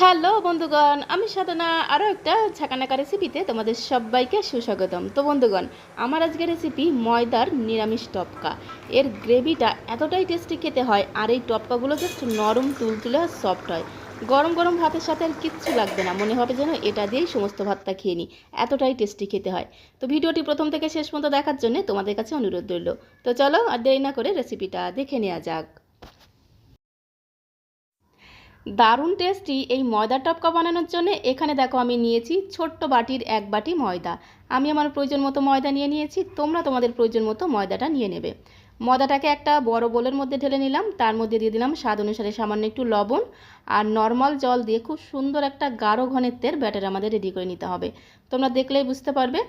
Hello বন্ধুগণ, আমি সাধনা। আরও একটা ঝাঁকানাকা রেসিপিতে তোমাদের সবাইকে সুস্বাগতম। তো বন্ধুগণ, আমার আজকের রেসিপি ময়দার নিরামিষ টপকা। এর গ্রেভিটা এতটাই টেস্টি খেতে হয়, আর এই টপকাগুলো জাস্ট নরম, তুলতুলে আর সফট হয়। গরম গরম ভাতের সাথে আর কিচ্ছু লাগবে না, মনে হবে যেন এটা দিয়েই সমস্ত ভাতটা খেয়ে নিই এতটাই টেস্টি খেতে হয়। তো ভিডিওটি প্রথম থেকে শেষ পর্যন্ত দেখার জন্য তোমাদের কাছে অনুরোধ রইল। তো চলো আর দেরি না করে রেসিপিটা দেখে নেওয়া যাক। দারুণ টেস্টি এই ময়দার টপকা বানানোর জন্য এখানে দেখো আমি নিয়েছি ছোট্ট বাটির এক বাটি ময়দা। আমি আমার প্রয়োজন মতো ময়দা নিয়ে নিয়েছি, তোমরা তোমাদের প্রয়োজন মতো ময়দাটা নিয়ে নেবে। ময়দাটাকে একটা বড় বোলের মধ্যে ঢেলে নিলাম, তার মধ্যে দিয়ে দিলাম স্বাদ অনুসারে সামান্য একটু লবণ আর নর্মাল জল দিয়ে খুব সুন্দর একটা গাঢ় ঘনত্বের ব্যাটার আমাদের রেডি করে নিতে হবে। তোমরা দেখলেই বুঝতে পারবে।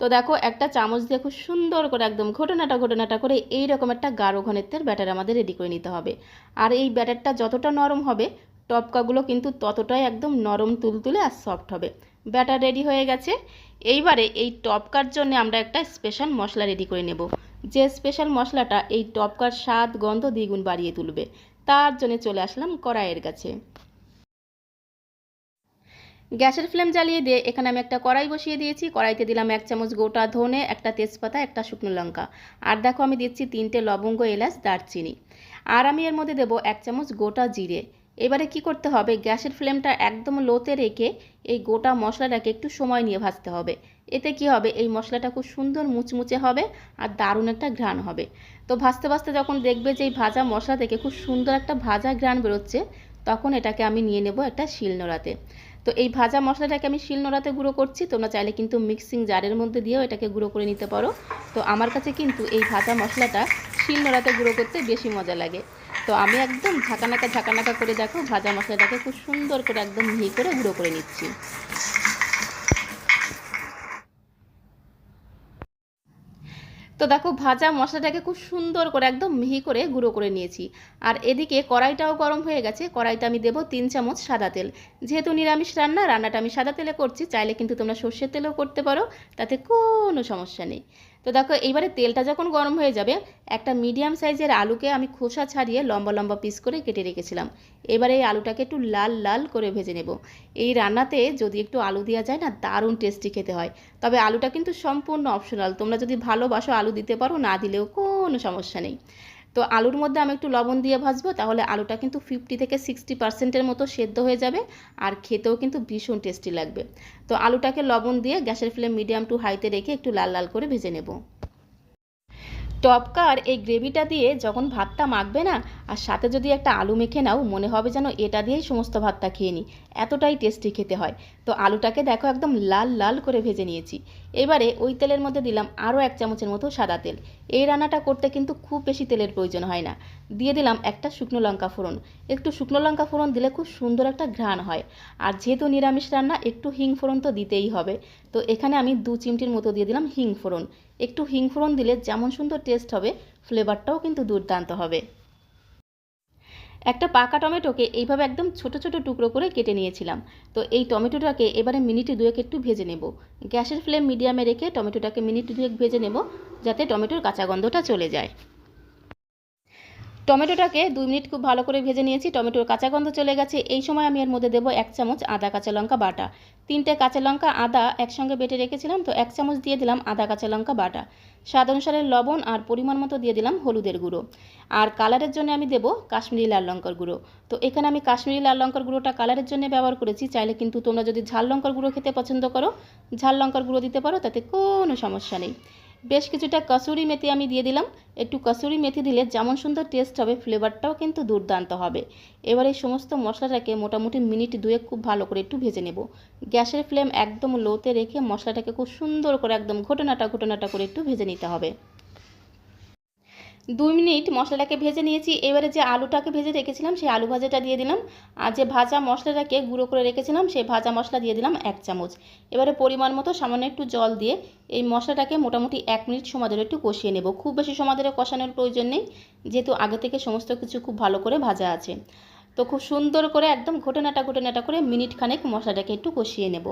তো দেখো একটা চামচ দিয়ে খুব সুন্দর করে একদম ঘটনাটা ঘটনাটা করে এই রকম একটা গাঢ় ঘনত্বের ব্যাটার আমাদের রেডি করে নিতে হবে। আর এই ব্যাটারটা যতটা নরম হবে টপকাগুলো কিন্তু ততটাই একদম নরম তুলতুলে আর সফট হবে। ব্যাটার রেডি হয়ে গেছে। এইবারে এই টপকার জন্য আমরা একটা স্পেশাল মশলা রেডি করে নেব। যে স্পেশাল মশলাটা এই টপকার স্বাদ, গন্ধ দ্বিগুণ বাড়িয়ে তুলবে, তার জন্য চলে আসলাম কড়াইয়ের কাছে। গ্যাসের ফ্লেম জ্বালিয়ে দিয়ে এখানে আমি একটা কড়াই বসিয়ে দিয়েছি। কড়াইতে দিলাম এক চামচ গোটা ধনে, একটা তেজপাতা, একটা শুকনো লঙ্কা। আর দেখো আমি দিচ্ছি তিনটে লবঙ্গ, এলাচ, দারচিনি। আর আমি এর মধ্যে দেবো এক চামচ গোটা জিরে। এবারে কি করতে হবে? গ্যাসের ফ্লেমটা একদম লোতে রেখে এই গোটা মশলাটাকে একটু সময় নিয়ে ভাজতে হবে। এতে কি হবে? এই মশলাটা খুব সুন্দর মুচমুচে হবে আর দারুণ একটা ঘ্রাণ হবে। তো ভাজতে ভাজতে যখন দেখবে যে এই ভাজা মশলা থেকে খুব সুন্দর একটা ভাজা ঘ্রাণ বেরোচ্ছে, তখন এটাকে আমি নিয়ে নেব একটা শিলনোড়াতে তো এই ভাজা মশলাটাকে আমি শিলনোড়াতে গুঁড়ো করছি। তোমরা চাইলে কিন্তু মিক্সিং জারের মধ্যে দিয়েও এটাকে গুঁড়ো করে নিতে পারো। তো আমার কাছে কিন্তু এই ভাজা মশলাটা শিলনোড়াতে গুঁড়ো করতে বেশি মজা লাগে। তো আমি একদম ঝাঁকানাকা ঝাঁকানাকা করে দেখো ভাজা মশলাটাকে খুব সুন্দর করে একদম মিহি করে গুঁড়ো করে নিচ্ছি। তো দেখো ভাজা মশলাটাকে খুব সুন্দর করে একদম মিহি করে গুঁড়ো করে নিয়েছি। আর এদিকে কড়াইটাও গরম হয়ে গেছে, কড়াইতে আমি দেবো তিন চামচ সাদা তেল। যেহেতু নিরামিষ রান্না, রান্নাটা আমি সাদা তেলে করছি, চাইলে কিন্তু তোমরা সর্ষের তেলেও করতে পারো, তাতে কোনো সমস্যা নেই। তো দেখো, এইবারে তেলটা যখন গরম হয়ে যাবে, একটা মিডিয়াম সাইজের আলুকে আমি খোসা ছাড়িয়ে লম্বা লম্বা পিস করে কেটে রেখেছিলাম। এবারে এই আলুটাকে একটু লাল লাল করে ভেজে নেব। এই রান্নাতে যদি একটু আলু দেওয়া যায় না, দারুণ টেস্টি খেতে হয়। তবে আলুটা কিন্তু সম্পূর্ণ অপশনাল তোমরা যদি ভালোবাসো আলু দিতে পারো, না দিলেও কোনো সমস্যা নেই। তো আলুর মধ্যে আমি একটু লবণ দিয়ে ভাজবো, তাহলে আলুটা কিন্তু ফিফটি থেকে সিক্সটি পার্সেন্টের মতো সেদ্ধ হয়ে যাবে আর খেতেও কিন্তু ভীষণ টেস্টি লাগবে। তো আলুটাকে লবণ দিয়ে গ্যাসের ফ্লেম মিডিয়াম টু হাইতে রেখে একটু লাল লাল করে ভেজে নেব। টপকার এই গ্রেভিটা দিয়ে যখন ভাতটা মাখবে না, আর সাথে যদি একটা আলু মেখে নাও, মনে হবে যেন এটা দিয়েই সমস্ত ভাতটা খেয়ে নিই এতটাই টেস্টি খেতে হয়। তো আলুটাকে দেখো একদম লাল লাল করে ভেজে নিয়েছি। এবারে ওই তেলের মধ্যে দিলাম আরও এক চামচের মতো সাদা তেল। এই রান্নাটা করতে কিন্তু খুব বেশি তেলের প্রয়োজন হয় না। দিয়ে দিলাম একটা শুকনো লঙ্কা ফোড়ন। একটু শুকনো লঙ্কা ফোড়ন দিলে খুব সুন্দর একটা ঘ্রাণ হয়। আর যেহেতু নিরামিষ রান্না, একটু হিং ফোড়ন তো দিতেই হবে। তো এখানে আমি দু চিমটির মতো দিয়ে দিলাম হিং ফোড়ন। একটু হিং ফোড়ন দিলে যেমন সুন্দর টেস্ট হবে ফ্লেভারটাও কিন্তু দুর্দান্ত হবে। একটা পাকা টমেটোকে এইভাবে একদম ছোট ছোট টুকরো করে কেটে নিয়েছিলাম। তো এই টমেটোটাকে এবারে মিনিটে দুয়েক একটু ভেজে নেব। গ্যাসের ফ্লেম মিডিয়ামে রেখে টমেটোটাকে মিনিট দুয়েক ভেজে নেব, যাতে টমেটোর কাঁচা গন্ধটা চলে যায়। টমেটোটাকে দুই মিনিট খুব ভালো করে ভেজে নিয়েছি, টমেটোর কাঁচা গন্ধ চলে গেছে। এই সময় আমি এর মধ্যে দেবো এক চামচ আদা কাঁচা লঙ্কা বাটা। তিনটে কাঁচা লঙ্কা আদা একসঙ্গে বেটে রেখেছিলাম, তো এক চামচ দিয়ে দিলাম আদা কাঁচা লঙ্কা বাটা। স্বাদ অনুসারে লবণ আর পরিমাণ মতো দিয়ে দিলাম হলুদের গুঁড়ো। আর কালারের জন্য আমি দেবো কাশ্মীরি লাল লঙ্কার গুঁড়ো। তো এখানে আমি কাশ্মীরি লাল লঙ্কার গুঁড়োটা কালারের জন্য ব্যবহার করেছি, চাইলে কিন্তু তোমরা যদি ঝাল লঙ্কার গুঁড়ো খেতে পছন্দ করো, ঝাল লঙ্কার গুঁড়ো দিতে পারো, তাতে কোনো সমস্যা নেই। বেশ কিছুটা কসুরি মেথি আমি দিয়ে দিলাম। একটু কসুরি মেথি দিলে যেমন সুন্দর টেস্ট হবে ফ্লেভারটাও কিন্তু দুর্দান্ত হবে। এবার এই সমস্ত মশলাটাকে মোটামুটি মিনিট দুয়ে খুব ভালো করে একটু ভেজে নেব। গ্যাসের ফ্লেম একদম লোতে রেখে মশলাটাকে খুব সুন্দর করে একদম ঘটনাটা ঘটনাটা করে একটু ভেজে নিতে হবে। দুই মিনিট মশলাটাকে ভেজে নিয়েছি। এবারে যে আলুটাকে ভেজে রেখেছিলাম, সেই আলু ভাজাটা দিয়ে দিলাম। আর যে ভাজা মশলাটাকে গুঁড়ো করে রেখেছিলাম, সেই ভাজা মশলা দিয়ে দিলাম এক চামচ। এবারে পরিমাণ মতো সামান্য একটু জল দিয়ে এই মশলাটাকে মোটামুটি এক মিনিট সময় ধরে একটু কষিয়ে নেব। খুব বেশি সময় ধরে কষানোর প্রয়োজন নেই, যেহেতু আগে থেকে সমস্ত কিছু খুব ভালো করে ভাজা আছে। তো খুব সুন্দর করে একদম ঘটনাটা ঘটনাটা করে মিনিট খানেক মশলাটাকে একটু কষিয়ে নেব।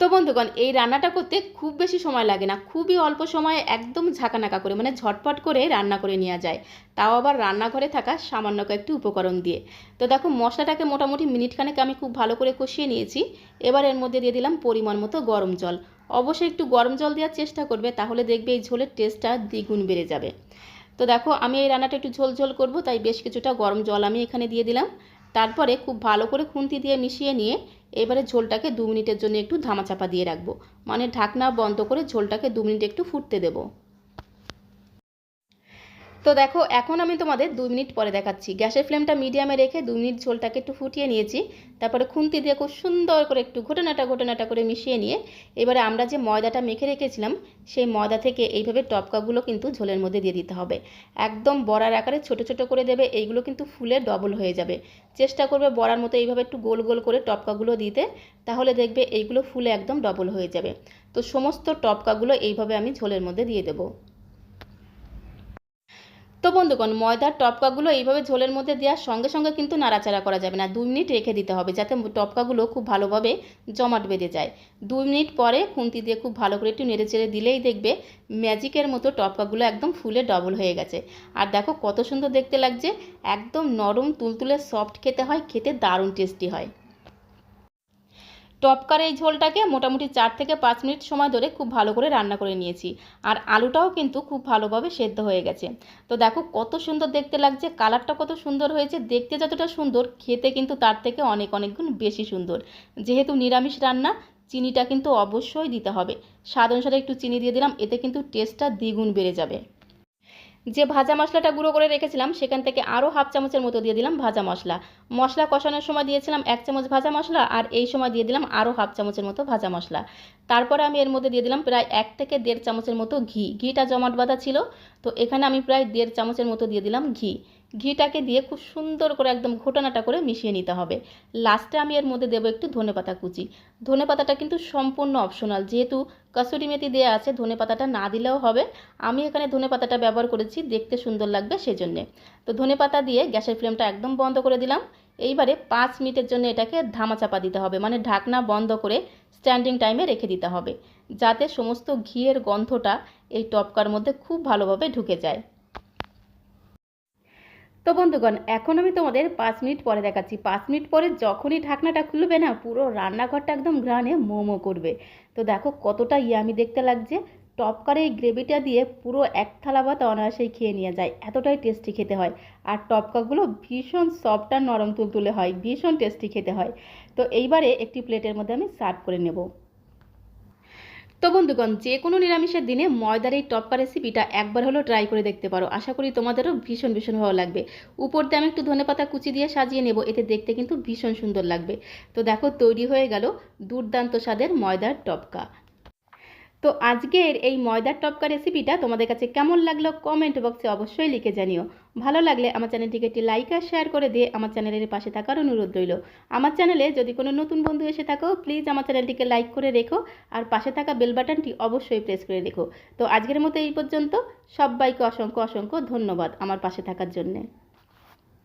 তো বন্ধুগণ, এই রান্নাটা করতে খুব বেশি সময় লাগে না। খুবই অল্প সময়ে একদম ঝাঁকানাকা করে মানে ঝটপট করে রান্না করে নেওয়া যায়। তাও আবার রান্নাঘরে থাকা সামান্য কয়েকটি উপকরণ দিয়ে। তো দেখো, মশলাটাকে মোটামুটি মিনিটখানেক আমি খুব ভালো করে কষিয়ে নিয়েছি। এবার এর মধ্যে দিয়ে দিলাম পরিমাণ মতো গরম জল। অবশ্যই একটু গরম জল দেওয়ার চেষ্টা করবে, তাহলে দেখবে এই ঝোলের টেস্টটা দ্বিগুণ বেড়ে যাবে। তো দেখো, আমি এই রান্নাটা একটু ঝোল ঝোল করব, তাই বেশ কিছুটা গরম জল আমি এখানে দিয়ে দিলাম। তারপরে খুব ভালো করে খুন্তি দিয়ে মিশিয়ে নিয়ে এবারে ঝোলটাকে দু মিনিটের জন্য একটু ধামাচাপা দিয়ে রাখব। মানে ঢাকনা বন্ধ করে ঝোলটাকে দু মিনিট একটু ফুটতে দেবো। তো দেখো, এখন আমি তোমাদের দু মিনিট পরে দেখাচ্ছি। গ্যাসের ফ্লেমটা মিডিয়ামে রেখে দু মিনিট ঝোলটাকে একটু ফুটিয়ে নিয়েছি। তারপরে খুন্তি দিয়ে খুব সুন্দর করে একটু ঘটনাটা ঘটনাটা করে মিশিয়ে নিয়ে, এবারে আমরা যে ময়দাটা মেখে রেখেছিলাম, সেই ময়দা থেকে এইভাবে টপকাগুলো কিন্তু ঝোলের মধ্যে দিয়ে দিতে হবে। একদম বড়ার আকারে ছোট ছোট করে দেবে, এইগুলো কিন্তু ফুলে ডবল হয়ে যাবে। চেষ্টা করবে বড়ার মতো এইভাবে একটু গোল গোল করে টপকাগুলো দিতে, তাহলে দেখবে এইগুলো ফুলে একদম ডবল হয়ে যাবে। তো সমস্ত টপকাগুলো এইভাবে আমি ঝোলের মধ্যে দিয়ে দেবো। তো বন্ধুগণ, ময়দার টপকাগুলো এইভাবে ঝোলের মধ্যে দেওয়ার সঙ্গে সঙ্গে কিন্তু নাড়াচাড়া করা যাবে না। দুই মিনিট রেখে দিতে হবে যাতে টপকাগুলো খুব ভালোভাবে জমাট বেঁধে যায়। দুই মিনিট পরে খুন্তি দিয়ে খুব ভালো করে একটু নেড়ে চেড়ে দিলেই দেখবে ম্যাজিকের মতো টপকাগুলো একদম ফুলে ডবল হয়ে গেছে। আর দেখো কত সুন্দর দেখতে লাগছে, একদম নরম, তুলতুলে, সফট খেতে হয়, খেতে দারুণ টেস্টি হয়। টপকার এই ঝোলটাকে মোটামুটি চার থেকে পাঁচ মিনিট সময় ধরে খুব ভালো করে রান্না করে নিয়েছি। আর আলুটাও কিন্তু খুব ভালোভাবে সেদ্ধ হয়ে গেছে। তো দেখো কত সুন্দর দেখতে লাগছে, কালারটা কত সুন্দর হয়েছে, দেখতে যতটা সুন্দর, খেতে কিন্তু তার থেকে অনেক অনেক গুণ বেশি সুন্দর। যেহেতু নিরামিষ রান্না, চিনিটা কিন্তু অবশ্যই দিতে হবে। স্বাদ অনুসারে একটু চিনি দিয়ে দিলাম, এতে কিন্তু টেস্টটা দ্বিগুণ বেড়ে যাবে। যে ভাজা মশলাটা গুঁড়ো করে রেখেছিলাম, সেখান থেকে আরও হাফ চামচের মতো দিয়ে দিলাম ভাজা মশলা। মশলা কষানোর সময় দিয়েছিলাম এক চামচ ভাজা মশলা, আর এই সময় দিয়ে দিলাম আরও হাফ চামচের মতো ভাজা মশলা। তারপরে আমি এর মধ্যে দিয়ে দিলাম প্রায় এক থেকে দেড় চামচের মতো ঘি। ঘিটা জমাট বাঁধা ছিল, তো এখানে আমি প্রায় দেড় চামচের মতো দিয়ে দিলাম ঘি। ঘিটাকে দিয়ে খুব সুন্দর করে একদম ঘোটানাটা করে মিশিয়ে নিতে হবে। লাস্টে আমি এর মধ্যে দেবো একটু ধনে পাতা কুচি। ধনে পাতাটা কিন্তু সম্পূর্ণ অপশনাল যেহেতু কসুরি মেথি দেওয়া আছে, ধনে পাতাটা না দিলেও হবে। আমি এখানে ধনে পাতাটা ব্যবহার করেছি, দেখতে সুন্দর লাগবে সেজন্যে। তো ধনে পাতা দিয়ে গ্যাসের ফ্লেমটা একদম বন্ধ করে দিলাম। এইবারে পাঁচ মিনিটের জন্য এটাকে ধামাচাপা দিতে হবে মানে ঢাকনা বন্ধ করে স্ট্যান্ডিং টাইমে রেখে দিতে হবে। যাতে সমস্ত ঘিয়ের গন্ধটা এই টপকার মধ্যে খুব ভালোভাবে ঢুকে যায়। তো বন্ধুগণ, এখন আমি তোমাদের পাঁচ মিনিট পরে দেখাচ্ছি। পাঁচ মিনিট পরে যখনই ঢাকনাটা খুলবে না, পুরো রান্নাঘরটা একদম ঘ্রাণে মোমো করবে। তো দেখো কতটা ইয়ামি দেখতে লাগছে। টপকার এই গ্রেভিটা দিয়ে পুরো এক থালা ভাত অনায়াসেই খেয়ে নিয়ে যায়। এতটাই টেস্টি খেতে হয়। আর টপকাগুলো ভীষণ সফট আর নরম তুলতুলে হয়। ভীষণ টেস্টি খেতে হয়। তো এইবারে একটি প্লেটের মধ্যে আমি সার্ভ করে নেব। তো বন্ধুগণ যে কোনো নিরামিষের দিনে ময়দার এই টপকা রেসিপিটা একবার হলো ট্রাই করে দেখতে পারো। আশা করি তোমাদেরও ভীষণ ভীষণ ভালো লাগবে। উপর দিয়ে আমি একটু ধনে পাতা কুচি দিয়ে সাজিয়ে নেব, এতে দেখতে কিন্তু ভীষণ সুন্দর লাগবে। তো দেখো, তৈরি হয়ে গেল দুর্দান্ত স্বাদের ময়দার টপকা। তো আজকের এই ময়দার টপকা রেসিপিটা তোমাদের কাছে কেমন লাগল কমেন্ট বক্সে অবশ্যই লিখে জানিও। ভালো লাগলে আমার চ্যানেলটিকে একটি লাইক আর শেয়ার করে দিয়ে আমার চ্যানেলের পাশে থাকার অনুরোধ রইল। আমার চ্যানেলে যদি কোনো নতুন বন্ধু এসে থাকো প্লিজ আমার চ্যানেলটিকে লাইক করে রেখো আর পাশে থাকা বেল বাটনটি অবশ্যই প্রেস করে রেখো। তো আজকের মতো এই পর্যন্ত। সবাইকে অসংখ্য অসংখ্য ধন্যবাদ আমার পাশে থাকার জন্যে।